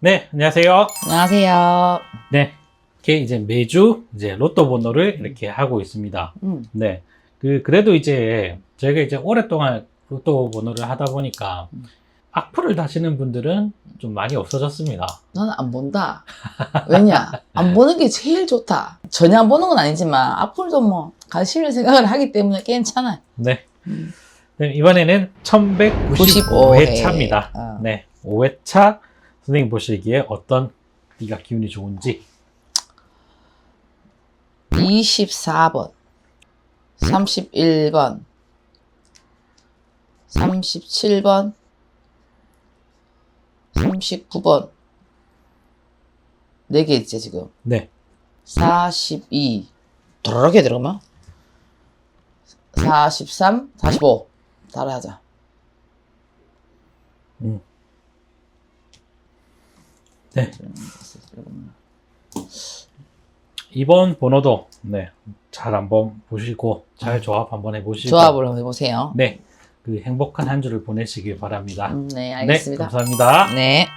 네, 안녕하세요. 안녕하세요. 네, 이렇게 이제 매주 이제 로또 번호를 이렇게 하고 있습니다. 음, 네, 그 그래도 이제 저희가 이제 오랫동안 로또 번호를 하다 보니까 음. 악플을 다시는 분들은 좀 많이 없어졌습니다. 나는 안 본다. 왜냐? 안 보는 게 제일 좋다. 전혀 안 보는 건 아니지만 앞으로도 뭐 관심을 생각을 하기 때문에 괜찮아. 네, 음. 네, 이번에는 1195회차입니다. 어. 네, 5회차 선생님 보시기에 어떤 네가 기운이 좋은지 24번, 31번, 37번, 39번. 네 개 있지, 지금. 네, 42. 도로게 들어가면? 43, 45. 따라하자. 음. 네. 이번 번호도 네, 잘 한번 보시고 잘 조합 한번 해보시고 한번 해보세요. 네, 그 행복한 한 주를 보내시길 바랍니다. 음, 네, 알겠습니다. 네, 감사합니다. 네.